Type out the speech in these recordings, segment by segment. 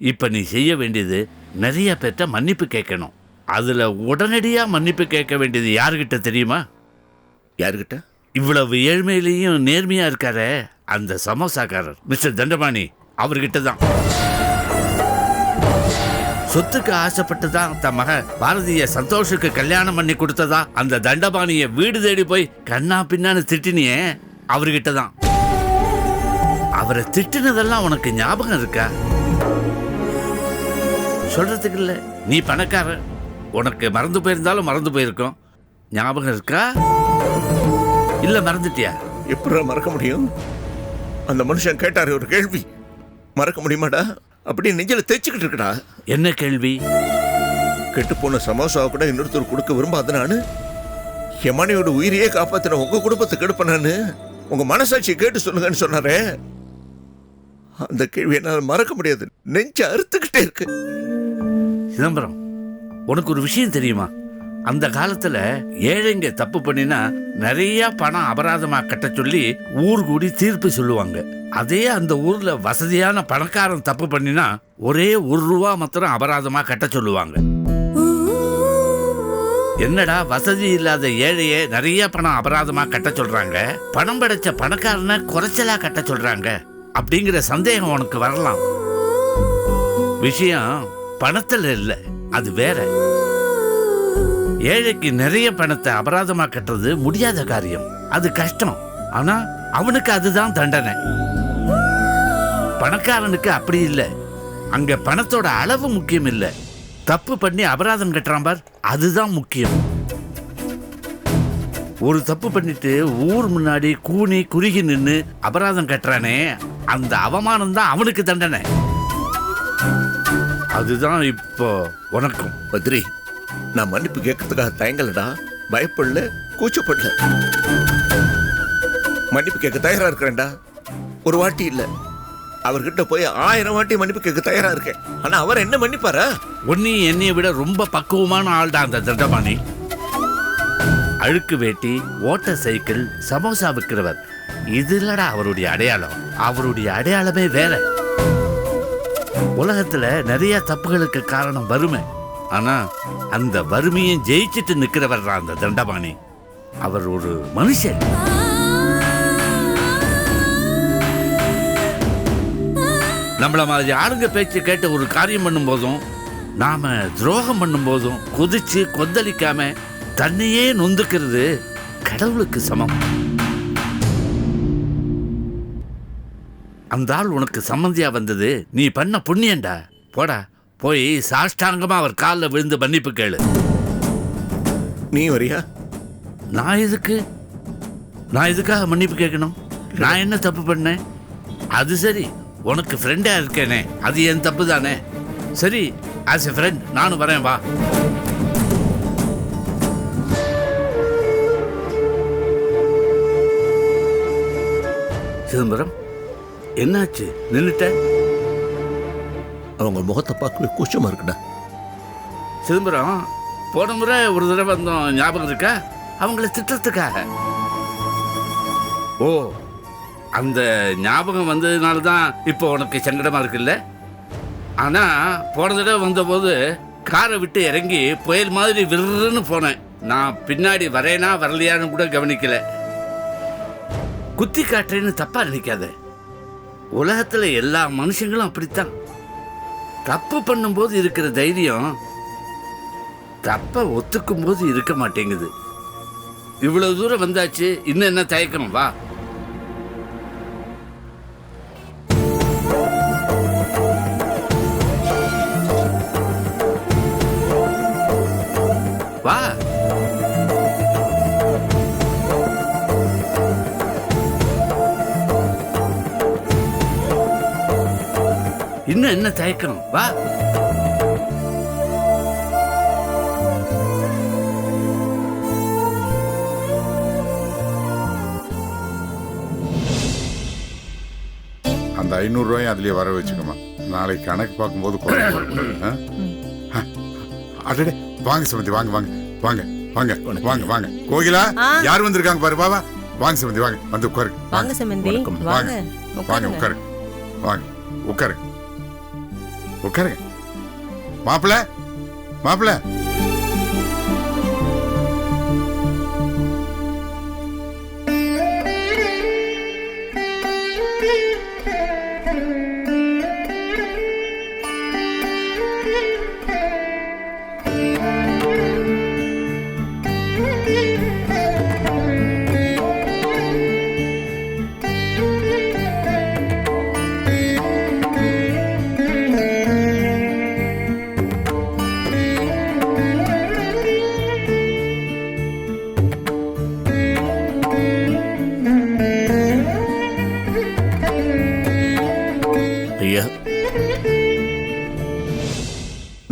இப்ப நீ செய்ய வேண்டியது நிறைய பேர்ட்ட மன்னிப்பு கேட்கணும். அதுல உடனடியா மன்னிப்பு கேட்க வேண்டியது யாருகிட்ட தெரியுமா? யாருக்கிட்ட இவ்வளவு ஏழ்மையிலையும் நேர்மையா இருக்காரே அந்த சமோசாக்காரர் மிஸ்டர் தண்டபாணி அவர்கிட்ட தான். சொத்துக்கு ஆசைப்பட்டு தான் தன் மக பாரதிய சந்தோஷுக்கு கல்யாணம் பண்ணி கொடுத்ததா? அந்த தண்டபாணிய வீடு தேடி போய் கண்ணா பின்னான்னு திட்டினியே அவர்கிட்ட தான். அவரை திட்டினதெல்லாம் உனக்கு ஞாபகம் இருக்கா? சொல்றதுக்கு இல்ல நீ பணக்காரன். உனக்கு மறந்து போயிருந்தாலும் மறந்து போயிருக்கும். ஞாபகம் இருக்கா? இல்ல மறந்துட்டியா? எப்படி மறக்க முடியும்? அந்த மனுஷன் கேட்டாரு ஒரு கேள்வி. மறக்க முடியுமாடா? அப்படியே நெஞ்சில தேய்ச்சிக்கிட்டு இருக்கடா. என்ன கேள்வி? கெட்டு போன சமோசாவை கூட இன்னொருத்தர் கொடுக்க விரும்பாத நானு? என் மனைவியோட உயிரையே காப்பாத்தின உங்க குடும்பத்தை கெடுப்ப நானு? உங்க மனசாட்சியை கேட்டு சொல்லுங்கன்னு சொன்னாரே. அந்த கேள்வி என்னால் மறக்க முடியாது. நெஞ்சு அறுத்துக்கிட்டே இருக்கு. சிதம்பரம் உனக்கு ஒரு விஷயம் தெரியுமா? அந்த காலத்துல ஏழைங்க தப்பு பண்ணினா நிறைய பணம் அபராதமா கட்ட சொல்லி ஊர் கூடி தீர்ப்பு சொல்லுவாங்க. அதே அந்த ஊர்ல வசதியான பணக்காரன் தப்பு பண்ணினா ஒரே ஒரு ரூபா மாத்திரம் அபராதமா கட்ட சொல்லுவாங்க. என்னடா வசதி இல்லாத ஏழைய நிறைய பணம் அபராதமா கட்ட சொல்றாங்க? பணம் படைச்ச பணக்காரனை குறைச்சலா கட்ட சொல்றாங்க? அப்படிங்கிற சந்தேகம் உனக்கு வரலாம். விஷயம் பணத்துல இல்ல அது வேற. ஏழைக்கு நிறைய பணத்தை அபராதமா கட்டுறது முடியாத காரியம். அது கஷ்டம். ஆனா அவனுக்கு அதுதான் தண்டனை. பணக்காரனுக்கு அப்படி இல்லை. அங்க பணத்தோட அளவு முக்கியம் இல்லை. தப்பு பண்ணி அபராதம் கட்டுறான் பார் அதுதான் முக்கியம். ஒரு தப்பு பண்ணிட்டு ஊர் முன்னாடி கூனி குறுகி நின்று அபராதம் கட்டுறானே அந்த அவமானம் தான் அவனுக்கு தண்டனை. அதுதான் இப்போ உனக்கும் பத்ரி நான் மன்னிப்பு கேட்கறதுக்காக தயங்கலடா. பயப்படல கூச்சப்படல. மன்னிப்பு கேட்க தயாரா இருக்கிறேன்டா. ஒரு வாட்டி இல்ல. அவர்கிட்ட போய் ஆயிரம் வாட்டி மன்னிப்பு கேட்க தயாரா இருக்கேன். ஆனா அவர் என்ன மன்னிப்பாரா? உன்னி என்னைய விட ரொம்ப பக்குவமான ஆள்டா அந்த தண்டபாணி. அழுக்கு வேட்டி ஓட்ட சைக்கிள் சமோசா விற்கிறவர் இது இல்லடா அவருடைய அடையாளம். அவருடைய அடையாளமே வேற. உலகத்துல நிறைய தப்புகளுக்கு காரணம் வறுமை. ஆனா அந்த வறுமையை ஜெயிச்சிட்டு நிக்கிறவர் தான் அந்த தண்டபாணி. அவர் ஒரு மனுஷன். நம்மள மாதிரி ஆளுங்க பேச்சு கேட்டு ஒரு காரியம் பண்ணும் போதும் நாம துரோகம் பண்ணும் போதும் கொதிச்சு கொந்தளிக்காம தன்னையே நொந்துக்கிறது கடவுளுக்கு சமம். அந்த ஆள் உனக்கு சம்மந்தியா வந்தது? நீ பண்ண புண்ணியண்டா? போடா போய் சாஷ்டாங்கமா அவர் காலில் விழுந்து மன்னிப்பு கேளு. நீ வரியா? நான் எதுக்கு? நான் எதுக்காக மன்னிப்பு கேட்கணும்? நான் என்ன தப்பு பண்ணேன்? அது சரி உனக்கு ஃப்ரெண்டா இருக்கேனே அது என் தப்பு தானே சரி ஆஸ் எ ஃப்ரெண்ட் நானும் வரேன் வா. சிதம்பரம் என்னாச்சு? நின்னுட்ட அவங்க முகத்தை பார்க்கவே கூச்சமா இருக்குடா. சிதம்பரம் போன முறை ஒரு தடவை வந்தோம். ஞாபகம் இருக்கா? அவங்கள திட்டத்துக்காக ஓ அந்த ஞாபகம் வந்ததுனால தான் இப்போ உனக்கு சங்கடமா இருக்குல்ல? ஆனா போன தடவை வந்தபோது காரை விட்டு இறங்கி புயல் மாதிரி விருன்னு போனேன். நான் பின்னாடி வரேனா வரலையான்னு கூட கவனிக்கல. குத்தி காட்டுறேன்னு தப்பா நினைக்காத. உலகத்தில் எல்லா மனுஷங்களும் அப்படித்தான். தப்பு பண்ணும்போது இருக்கிற தைரியம் தப்பை ஒத்துக்கும் போது இருக்க மாட்டேங்குது. இவ்வளவு தூரம் வந்தாச்சு இன்னும் என்ன தயக்கணும் வா. தயக்கம். வா. அந்த ஐநூறுரூவாயும் அதுலயே வர வச்சுக்கோமா நாளைக்கு கணக்கு பார்க்கும்போது குறையும் வரக்கூடாது, ஆ? ஆ. அடடே வாங்க சுமதி வாங்க வாங்க. வாங்க வாங்க வாங்க வாங்க. கோகிலா. யார் வந்திருக்காங்க பாரு பாவா வாங்க சுமதி வாங்க. வந்து உட்காரு. வாங்க சம்பந்தி. வாங்க. வாங்க. உட்காருங்க உட்காரு. வாங்க உட்காரு. உட்காருங்க. மாப்பிள மாப்பிள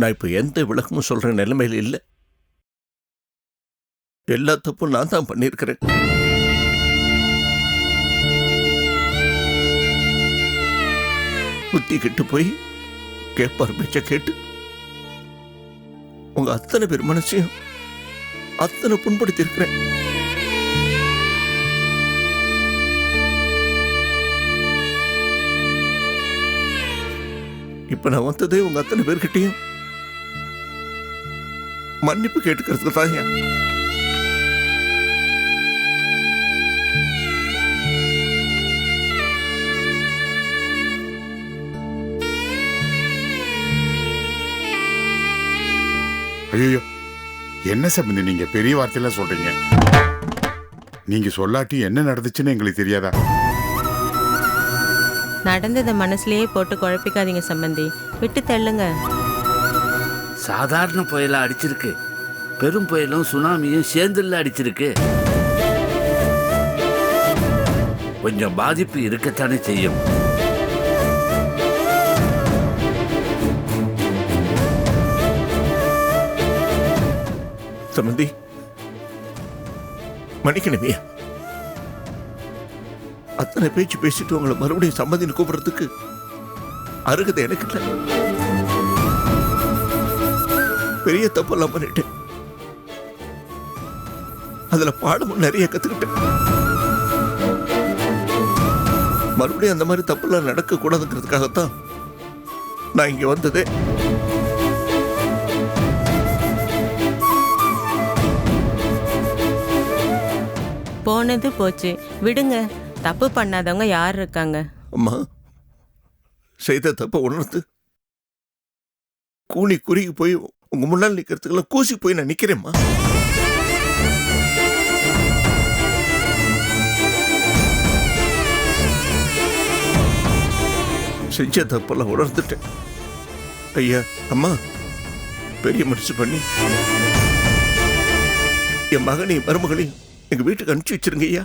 நான் இப்போ எந்த விளக்கமும் சொல்ற நிலைமையில இல்லை. எல்லா தப்பும் நான் தான் பண்ணியிருக்கிறேன் புத்தி கெட்டு போய் கேட்பார் பேச்ச கேட்டு உங்க அத்தனை பேர் மனசையும் அத்தனை புண்படுத்தி இருக்கிறேன் இப்ப நான் வந்ததே உங்க அத்தனை பேர்கிட்டையும் மன்னிப்பு கேட்டுக்கிறதுக்கு தான் ஐயா. என்ன சம்பந்தி நீங்க? பெரிய வார்த்தையெல்லாம் சொல்றீங்க. நீங்க சொல்லாட்டி என்ன நடந்துச்சுன்னு எங்களுக்கு தெரியாதா? நடந்ததை மனசுலயே போட்டு குழப்பிக்காதீங்க சம்பந்தி. விட்டு தள்ளுங்க. சாதாரண புயலா அடிச்சிருக்கு. பெரும் புயலும் சுனாமியும் சேர்ந்துல அடிச்சிருக்கு. கொஞ்சம் பாதிப்பு இருக்கத்தானே செய்யும். சமந்தி. மன்னிக்கணுமே. அத்தனை பேச்சு பேசிட்டு உங்களை மறுபடியும் சம்மந்தின்னு கூப்பிடுறதுக்கு அருகதை எனக்கு இல்லை. பெரிய தப்பெல்லாம் பண்ணிட்டேன். அதுல பாடமும் நிறைய கத்துக்கிட்டேன். மறுபடியும் அந்த மாதிரி தப்பெல்லாம் நடக்க கூடாதுங்கிறதுக்காகத்தான் நான் இங்க வந்ததே. போனது போச்சு. விடுங்க தப்பு பண்ணாதவங்க யார் இருக்காங்க? அம்மா செய்த தப்ப உணர்ந்து கூனி குறுகி போய் உங்க முன்னால் நிக்கிறதுக்கெல்லாம் கூசி போய் நான் நிக்கிறேம்மா. செஞ்ச தப்பெல்லாம் உணர்ந்துட்டேன். ஐயா அம்மா பெரிய மனசு பண்ணி. என் மகனையும் மருமகளையும் எங்க வீட்டுக்கு அனுப்பிச்சு வச்சிருங்க ஐயா.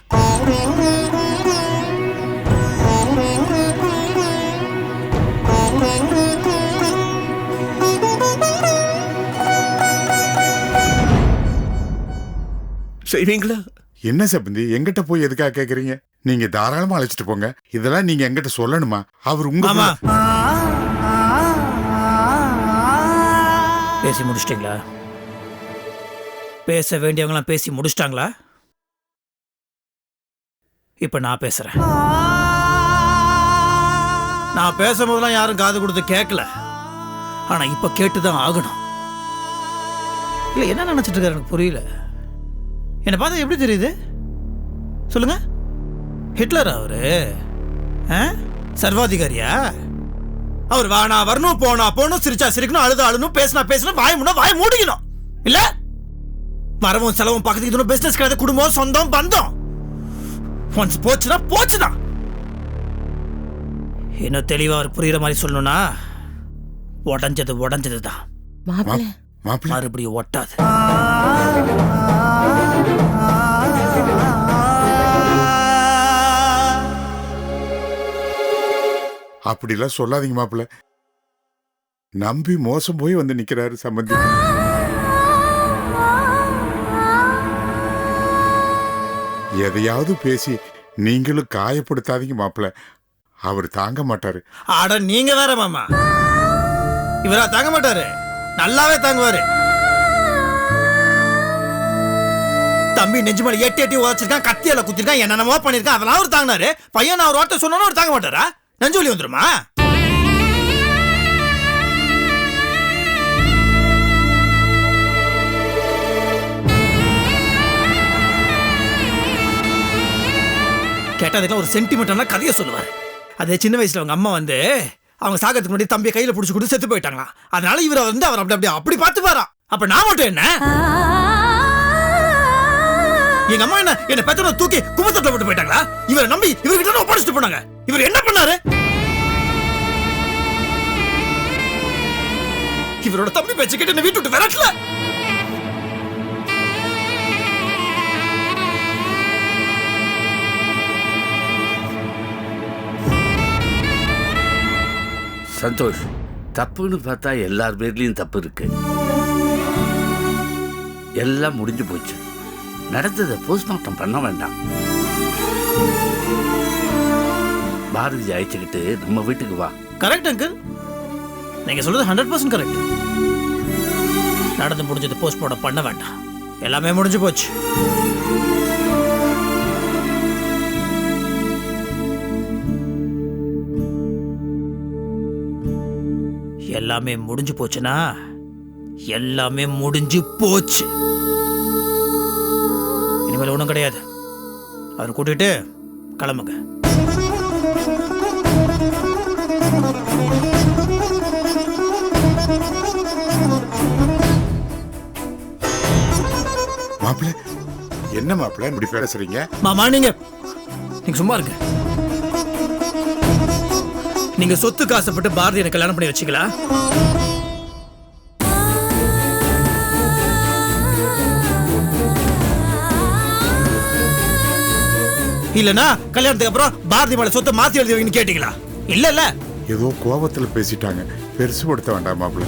செய்வீங்களா? என்ன சம்பந்தி எங்கிட்ட போய் எதுக்காக கேக்குறீங்க? நீங்க தாராளமா அழைச்சிட்டு போங்க. இதெல்லாம் நீங்க எங்கிட்ட சொல்லணுமா? அவர் உங்க பேசி முடிச்சிட்டிங்களா? பேச வேண்டியவங்களாம் பேசி முடிச்சிட்டாங்களா? இப்ப நான் பேசுறேன். நான் பேசும்போதெல்லாம் யாரும் காது கொடுத்து கேட்கல ஆனா இப்ப கேட்டுதான் ஆகணும். இல்ல என்ன நினைச்சிட்டு இருக்காரு எனக்கு புரியல. என்னை பார்த்தா எப்படி தெரியுது? சொல்லுங்க. ஹிட்லர் அவரு? ஆ? சர்வாதிகாரியா? அவர் வானா வரணும் போனா போகணும் சிரிச்சா சிரிக்கணும் அழுது அழுணும் பேசினா பேசணும் வாய முன்னா வாய மூடிக்கணும். இல்ல? வரவும் செலவும் பக்கத்துக்கு இதுவும் பிசினஸ் கிடையாது குடும்பம் சொந்தம் பந்தம். ஒன்ஸ் போச்சுன்னா போச்சுதான் இன்னும் தெளிவா அவர் புரியுற மாதிரி சொல்லணும்னா உடஞ்சது உடஞ்சது தான் மறுபடியும் ஒட்டாது. அப்படிலாம் சொல்லாதீங்க மாப்பிள்ள. நம்பி மோசம் போய் வந்து நிக்கிறாரு சம்பந்தி. எதையாவது பேசி நீங்களும் காயப்படுத்தாதீங்க மாப்பிள்ள. அவர் தாங்க மாட்டாரு. ஆட நீங்க வேற மாமா. இவரா தாங்க மாட்டாரு. நல்லாவே தாங்குவாரு. தம்பி நெஞ்சுமலை எட்டி எட்டி உதச்சிருக்கான் கத்தியால குத்திருக்கான் என்னென்னமோ பண்ணிருக்கான் அதெல்லாம் அவர் தாங்கினாரு. பையன் நான் ஒரு வார்த்தை சொன்னோன்னு அவர் தாங்க மாட்டாரா? நெஞ்சுவலி வந்துருமா? கேட்டதுக்கெல்லாம் ஒரு சென்டிமெண்ட்னா கதையை சொல்லுவார். அது சின்ன வயசுல அவங்க அம்மா வந்து அவங்க சாகத்துக்கு முன்னாடி தம்பியை கையில் பிடிச்சி கொடுத்து செத்து போயிட்டாங்களாம். அதனால இவரை வந்து அவர் அப்படி அப்படி அப்படி போறான் அப்ப நான் மட்டும் என்ன? எங்க அம்மா என்ன என்ன பெத்தனை தூக்கி குமத்தட்டில் போட்டு போயிட்டாங்களா? இவரை நம்பி இவர்கிட்ட ஒப்படைச்சிட்டு போனாங்க? இவர் என்ன பண்ணாரு? இவரோட தம்பி பேச்சு கேட்டு என்ன வீட்டு விட்டு விரட்டல. சந்தோஷ் தப்புன்னு பார்த்தா எல்லார் பேர்லயும் தப்பு இருக்கு. எல்லாம் முடிஞ்சு போச்சு. நடந்ததை போஸ்ட்மார்ட்டம் பண்ண வேண்டாம். பாரதி அழைச்சுக்கிட்டு நம்ம வீட்டுக்கு வா. கரெக்ட் அங்கிள் நீங்க சொல்றது ஹண்ட்ரட் பர்சன்ட் கரெக்ட் நடந்து முடிஞ்சது போஸ்ட்மார்ட்டம் பண்ண வேண்டாம். எல்லாமே முடிஞ்சு போச்சு. எல்லாமே முடிஞ்சு போச்சுன்னா எல்லாமே முடிஞ்சு போச்சு. இனிமேல் ஒன்றும் கிடையாது. அவர் கூட்டிட்டு கிளம்புங்க. மாப்பிள்ள என்ன மாப்பிள்ள இப்படி பேசுறீங்க? மாமா நீங்க நீங்க சும்மா இருங்க. நீங்க சொத்துக்கு ஆசைப்பட்டு பாரதி எனக்கு கல்யாணம் பண்ணி வச்சுக்கலா இல்லனா கல்யாணத்துக்கு அப்புறம் பாரதி மேல சொத்தை மாத்தி எழுதி வைங்கன்னு கேட்டீங்களா? இல்ல இல்ல ஏதோ கோபத்துல பேசிட்டாங்க. பெருசுபடுத்த வேண்டாம் மாப்பிள்ள.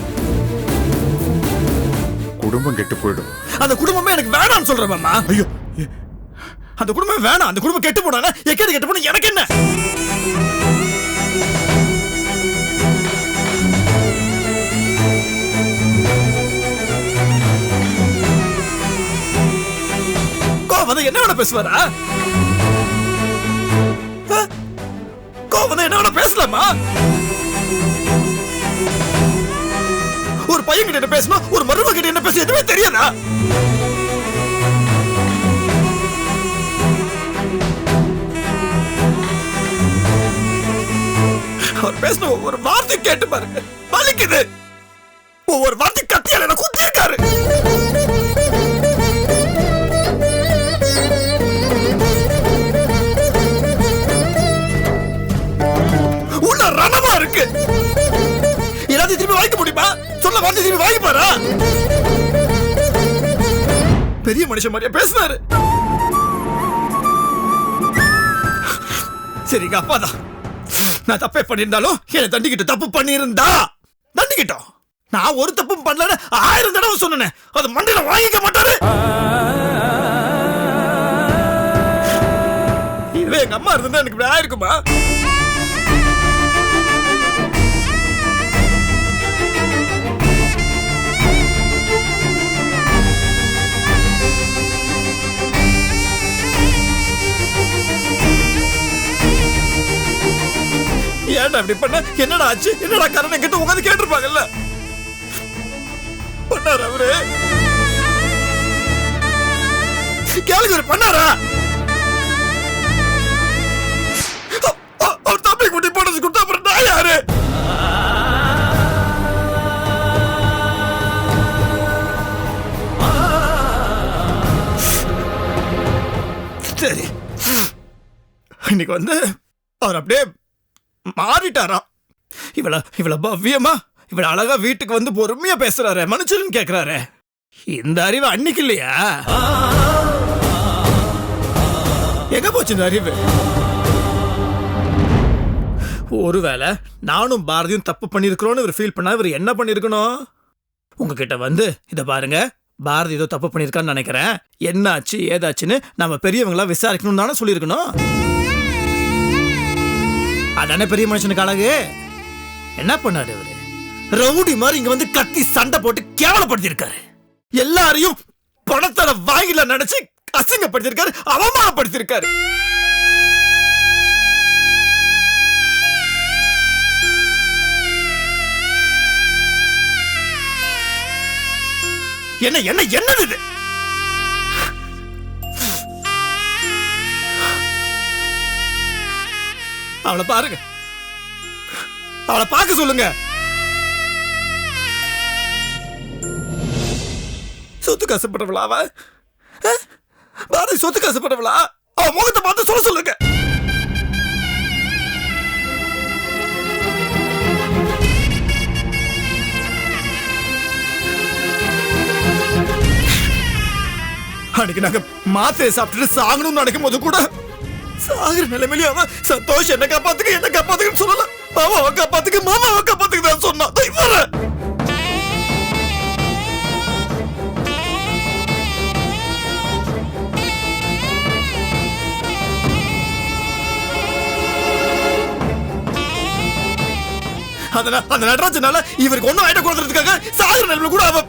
குடும்பம் கெட்டு போயிடும். அந்த குடும்பமே எனக்கு வேணாம்னு சொல்றேன் மாமா. ஐயோ. அந்த குடும்பம் வேணாம். அந்த குடும்பம் கெட்டு போனாங்க எக்கேடு கெட்டு போனா எனக்கு என்ன? கோவம் என்ன வேணா பேசுவாரா? என்ன ஒரு பையன் கிட்ட என்ன பேசணும்? ஒரு மருமக கிட்ட என்ன பேச எதுவுமே தெரியாதா? அவர் பேசின ஒவ்வொரு வார்த்தை கேட்டு பாருங்க. வலிக்குது. ஒவ்வொரு வார்த்தை கத்தியால என்ன திரும்பி வாங்கி பாரா. பெரிய மனுஷன் மாதிரியா பேசினாரு. சரி எங்க அப்பா தான் நான் தப்பே பண்ணியிருந்தாலும் என்னை தண்டிக்கிட்டு தப்பு பண்ணியிருந்தா. தண்டிக்கிட்டோம். நான் ஒரு தப்பும் பண்ணலன்னு ஆயிரம் தடவை சொன்னேன். அது மண்டையில வாங்கிக்க மாட்டாரு. இதுவே எங்க அம்மா இருந்தா எனக்கு இப்படி ஆயிருக்குமா? ஏன்டா இப்படி பண்ண? என்னடா ஆச்சு? என்னடா காரணம் கிட்ட உட்காந்து கேட்டிருப்பாங்கல்ல? பண்ணார் அவரு? கேளுங்க பண்ணாரா? அவர் தம்பி குட்டி போனது கொடுத்தா அப்புறம் நான் யாரு? சரி. இன்னைக்கு வந்து அவர் அப்படியே மாறிட்டாராம் இவள இவள பவ்யமா? இவள அழகா வீட்டுக்கு வந்து பொறுமையா பேசுறாரு மனுஷன் கேக்குறாரு. இந்த அறிவு அன்னைக்கு இல்லையா? எங்க போச்சு இந்த அறிவு? ஒருவேளை நானும் பாரதியும் தப்பு பண்ணிருக்கிறோன்னு இவர் ஃபீல் பண்ணா இவர் என்ன பண்ணியிருக்கணும்? உங்ககிட்ட வந்து இதை பாருங்க பாரதி ஏதோ தப்பு பண்ணியிருக்கான்னு நினைக்கிறேன். என்னாச்சு ஏதாச்சுன்னு நம்ம பெரியவங்களா விசாரிக்கணும்னு தானே சொல்லியிருக்கணும்? அதானே பெரிய மனுஷனுக்கு அழகு? என்ன பண்ணாரு அவரு ரவுடி மாதிரி இங்க வந்து கத்தி சண்டை போட்டு கேவலப்படுத்திருக்காரு எல்லாரையும் பணத்தால வாங்கில நினைச்சு அசிங்கப்படுத்திருக்காரு அவமானப்படுத்திருக்காரு என்ன என்ன என்னது அவளை பாருங்க. அவளை பார்க்க சொல்லுங்க. சொத்து காசுப்பட்டவளா அவ பாரதி சொத்து காசுப்பட்டவளா? அவ முகத்தை பார்த்து சொல்ல சொல்லுங்க. அன்னைக்கு நாங்க மாத்திரை சாப்பிட்டுட்டு சாகணும்னு நினைக்கும் போது கூட சாகுற நிலைமையிலே அவன் சந்தோஷ் என்ன காப்பாத்துக்கு என்ன காப்பாத்துக்குன்னு சொல்லல. மாமாவை காப்பாத்துக்கு மாமாவை காப்பாத்துக்கு தான் சொன்னான். இதோ அந்த அந்த நடராஜனால இவருக்கு ஒண்ணும் ஆயிட்ட கொடுத்துறதுக்காக சாகுற நிலைமையில கூட அவ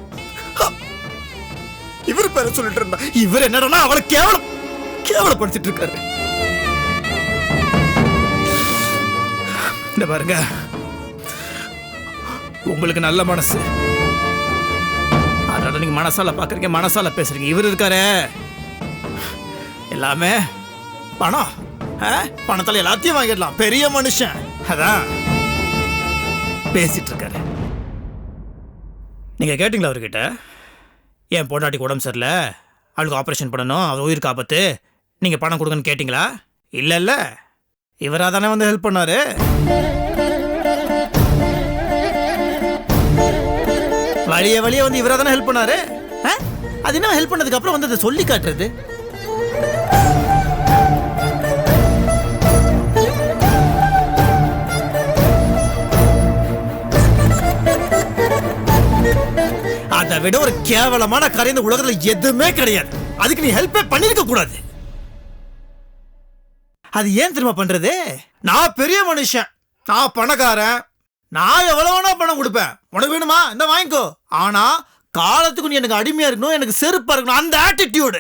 இவர் பேர சொல்லிட்டு இருந்தா இவர் என்னடா அவளை கேவலம் கேவலப்படுத்திட்டு இருக்காரு. இந்த பாருங்க. உங்களுக்கு நல்ல மனசு. அதனால நீங்க மனசால பாக்குறீங்க மனசால பேசுறீங்க. இவர் இருக்காரு. எல்லாமே பணம். ஆ? பணத்தால எல்லாத்தையும் வாங்கிடலாம். பெரிய மனுஷன். அதான். பேசிட்டு இருக்காரு. நீங்க கேட்டீங்களா அவர்கிட்ட? என் பொண்டாட்டிக்கு உடம்பு சரியில்லை? அவளுக்கு ஆப்ரேஷன் பண்ணணும். அவர் உயிருக்கு ஆபத்து. நீங்கள் பணம் கொடுங்கன்னு கேட்டிங்களா? இல்லை இல்லை இவராக தானே வந்து ஹெல்ப் பண்ணாரு? வழிய வழிய வந்து இவராக தானே ஹெல்ப் பண்ணாரு? ஆ? அது என்ன ஹெல்ப் பண்ணதுக்கு அப்புறம் வந்து அதை சொல்லி காட்டுறது? அதை விட ஒரு கேவலமான கரை இந்த உலகத்தில் எதுவுமே கிடையாது. அதுக்கு நீ ஹெல்ப்பே பண்ணிருக்க கூடாது. அது ஏன் திரும்ப பண்றது? நான் பெரிய மனுஷன். நான் பணக்காரன். நான் எவ்வளவு வேணா பணம் கொடுப்பேன். உனக்கு வேணுமா? இந்த வாங்கிக்கோ. ஆனா காலத்துக்கு நீ எனக்கு அடிமையா இருக்கணும் எனக்கு செருப்பா இருக்கணும் அந்த ஆட்டிடியூடு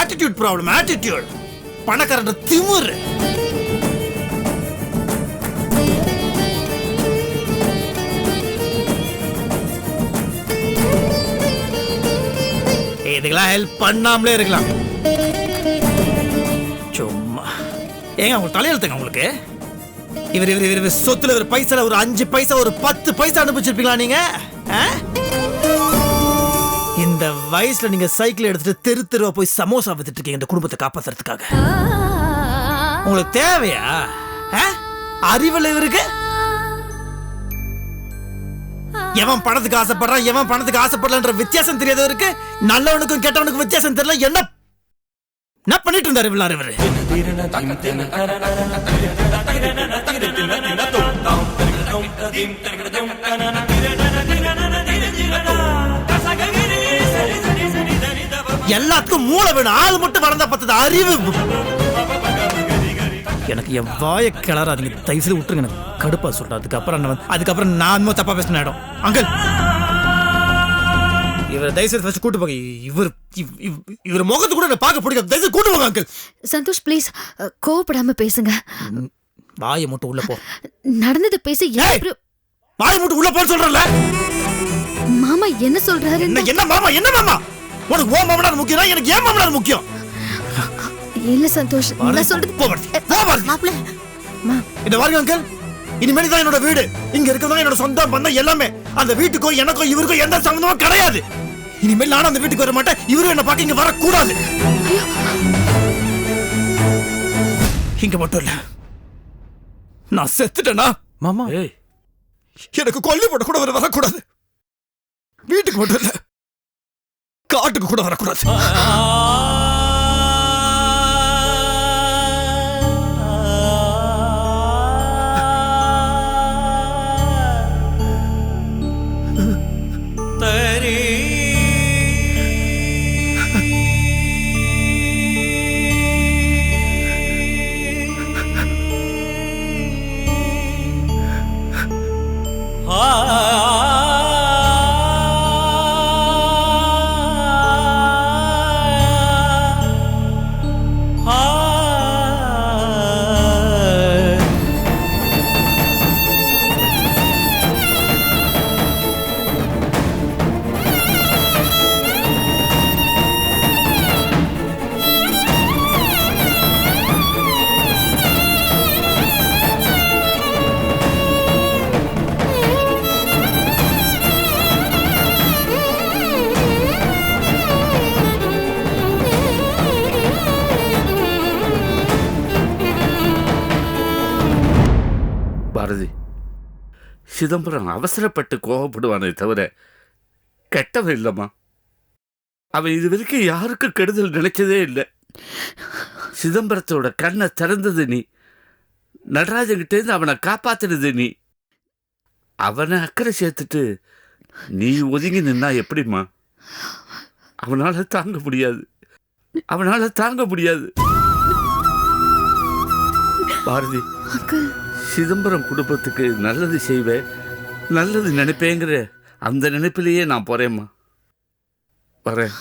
ஆட்டிடியூட் ப்ராப்ளம் ஆட்டிடியூட் பணக்காரன் திமுரு. இதுக்கெல்லாம் ஹெல்ப் பண்ணாமலே இருக்கலாம். சும்மா. ஏங்க உங்களுக்கு தலையெழுத்துங்க உங்களுக்கு? இவர் இவர் இவர் இவர் சொத்துல ஒரு பைசால ஒரு அஞ்சு பைசா ஒரு பத்து பைசா அனுப்பிச்சிருப்பீங்களா நீங்க? இந்த வயசுல நீங்க சைக்கிள் எடுத்துட்டு தெரு தெருவா போய் சமோசா வித்துட்டு இருக்கீங்க இந்த குடும்பத்தை காப்பாத்துறதுக்காக. உங்களுக்கு தேவையா? அறிவில் இவருக்கு? எவன் பணத்துக்கு ஆசைப்படுறான் எவன் பணத்துக்கு ஆசைப்படலன்ற வித்தியாசம் தெரியாதவருக்கு நல்லவனுக்கும் கெட்டவனுக்கும் வித்தியாசம் தெரியல என்ன என்ன பண்ணிட்டு இருந்தாரு இவ்வளவு இவரு? எல்லாத்துக்கும் மூளை வேணும் ஆள் மட்டும் வளர்ந்தா பத்தது அறிவு. எனக்கு என் வாயை கிளறாதீங்க தயவு செய்து விட்டுருங்க எனக்கு கடுப்பா சொல்றேன். அதுக்கப்புறம் நான் வந்து- அதுக்கப்புறம் நான் இன்னும் தப்பா பேசின இடம். அங்கிள்! இவர் தயவு செய்து ஃபர்ஸ்ட் கூட்டு போங்க. இவர் இவ்- இவ்- இவர் முகத்து கூட எனக்கு பார்க்க பிடிக்காது. தயவு செய்து கூட்டு போங்க அங்கிள்! சந்தோஷ் ப்ளீஸ் கோவப்படாம பேசுங்க. வாயை மட்டும் உள்ள போ. நடந்ததை பேசி வாயை மட்டும் உள்ள போன்னு சொல்றேன்ல மாமா என்ன சொல்றாரு என்ன என்ன மாமா? என்ன மாமா? உனக்கு ஓ மாமனார் முக்கியம் எனக்கு ஏன் மாமனார் முக்கியம். இல்ல சந்தோஷ் நான் சொல்றது. மாப்ள இந்த பாருங்க அங்கிள் இனிமேல் தான் என்னோட வீடு. இங்க இருக்கிறதா என்னோட சொந்த பந்தம் எல்லாமே. அந்த வீட்டுக்கோ எனக்கோ இவருக்கோ எந்த சம்மந்தமும் கிடையாது. இனிமேல் நானும் அந்த வீட்டுக்கு வர மாட்டேன். இவரும் என்ன பார்க்க இங்க வரக்கூடாது. இங்க மட்டும் இல்ல. நான் செத்துட்டேனா? மாமா. எனக்கு கொல்லி போட கூட வரக்கூடாது. வீட்டுக்கு மட்டும் இல்ல. காட்டுக்கு கூட வரக்கூடாது. சிதம்பரம் அவசரப்பட்டு கோபப்படுவானே தவிர கெட்டவன் இல்லைம்மா. அவன் இது வரைக்கும் யாருக்கும் கெடுதல் நினைச்சதே இல்லை. சிதம்பரத்தோட கண்ணை திறந்தது நீ. நடராஜன்கிட்டேருந்து அவனை காப்பாத்துனது நீ. அவனை அக்கறை சேர்த்துட்டு நீ ஒதுங்கி நின்னா எப்படிம்மா? அவனால் தாங்க முடியாது. அவனால் தாங்க முடியாது. பாரதி. சிதம்பரம் குடும்பத்துக்கு நல்லது செய்வேன் நல்லது நினைப்பேங்கிற அந்த நினைப்பிலேயே நான் போறேம்மா. வரேன்.